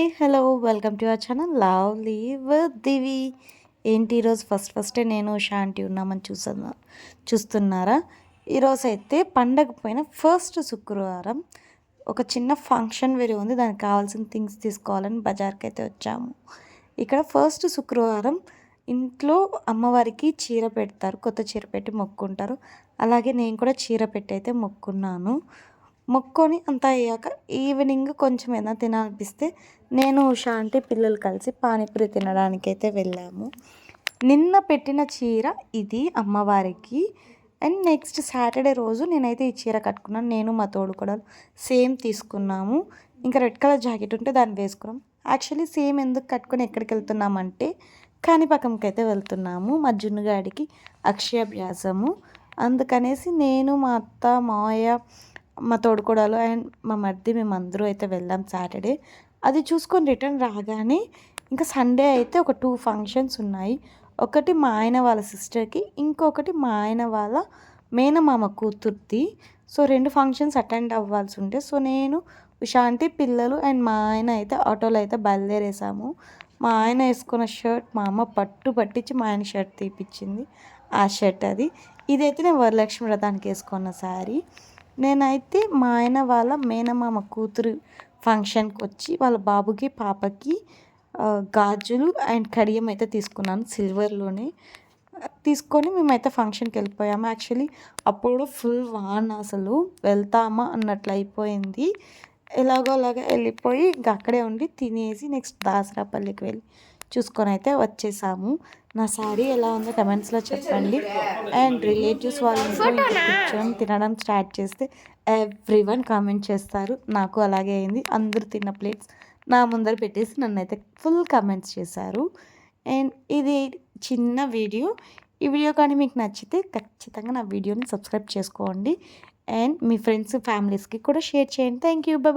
Hi hello welcome to our channel lovely with Divi. ఏంటి ఈరోజు first ఫస్టే నేను శాంతి ఉన్నామని చూస్తున్నా చూస్తున్నారా? ఈరోజు అయితే పండగ పోయిన ఫస్ట్ శుక్రవారం ఒక చిన్న ఫంక్షన్ వేరే ఉంది. దానికి కావాల్సిన థింగ్స్ తీసుకోవాలని బజార్కి అయితే వచ్చాము. ఇక్కడ ఫస్ట్ శుక్రవారం ఇంట్లో అమ్మవారికి చీర పెడతారు. కొత్త చీర పెట్టి మొక్కుంటారు. అలాగే నేను కూడా చీర పెట్టి అయితే మొక్కున్నాను. మొక్కొని అంతా అయ్యాక ఈవినింగ్ కొంచెం ఏదైనా తినాలనిపిస్తే నేను శాంతి పిల్లలు కలిసి పానీపూరి తినడానికి అయితే వెళ్ళాము. నిన్న పెట్టిన చీర ఇది అమ్మవారికి. అండ్ నెక్స్ట్ సాటర్డే రోజు నేనైతే ఈ చీర కట్టుకున్నాను. నేను మా తోడు కూడా సేమ్ తీసుకున్నాము. ఇంకా రెడ్ కలర్ జాకెట్ ఉంటే దాన్ని వేసుకున్నాం. యాక్చువల్లీ సేమ్ ఎందుకు కట్టుకొని ఎక్కడికి వెళ్తున్నామంటే కాణిపాకంకి అయితే వెళ్తున్నాము. మా జున్నుగాడికి అక్షయాభ్యాసము అందుకనేసి నేను మా అత్త మావయ్య మా తోడుకోడలు అండ్ మా మరిది మేము అందరూ అయితే వెళ్ళాం సాటర్డే. అది చూసుకొని రిటర్న్ రాగానే ఇంకా సండే అయితే ఒక టూ ఫంక్షన్స్ ఉన్నాయి. ఒకటి మా ఆయన వాళ్ళ సిస్టర్కి ఇంకొకటి మా ఆయన వాళ్ళ మేనమామ కూతుర్ది. సో రెండు ఫంక్షన్స్ అటెండ్ అవ్వాల్సి ఉంటే సో నేను ఉషాంటి పిల్లలు అండ్ మా ఆయన అయితే ఆటోలో అయితే బయలుదేరేసాము. మా ఆయన వేసుకున్న షర్ట్ మా అమ్మ పట్టు పట్టించి మా ఆయన షర్ట్ తీపిచ్చింది. ఆ షర్ట్ అది. ఇదైతే నేను వరలక్ష్మి వ్రతానికి వేసుకున్న శారీ. నేనైతే మా ఆయన వాళ్ళ మేనమామ కూతురు ఫంక్షన్కి వచ్చి వాళ్ళ బాబుకి పాపకి గాజులు అండ్ కడియం అయితే తీసుకున్నాను సిల్వర్లోనే. తీసుకొని మేమైతే ఫంక్షన్కి వెళ్ళిపోయాము. యాక్చువల్లీ అప్పుడు ఫుల్ వాన్ అసలు. వెళ్తామా అన్నట్లు అయిపోయింది. ఎలాగో అలాగా వెళ్ళిపోయి ఇంకా అక్కడే ఉండి తినేసి నెక్స్ట్ దాసరాపల్లికి వెళ్ళి చూసుకొని అయితే వచ్చేసాము. నా శారీ ఎలా ఉందో కమెంట్స్లో చెప్పండి. అండ్ రిలేటివ్స్ వాళ్ళ కూర్చొని తినడం స్టార్ట్ చేస్తే ఎవ్రీ వన్ కామెంట్ చేస్తారు. నాకు అలాగే అయింది. అందరూ తిన్న ప్లేట్స్ నా ముందర పెట్టేసి నన్ను అయితే ఫుల్ కామెంట్స్ చేశారు. అండ్ ఇది చిన్న వీడియో. ఈ వీడియో కానీ మీకు నచ్చితే ఖచ్చితంగా నా వీడియోని సబ్స్క్రైబ్ చేసుకోండి. అండ్ మీ ఫ్రెండ్స్ ఫ్యామిలీస్కి కూడా షేర్ చేయండి. Thank you bye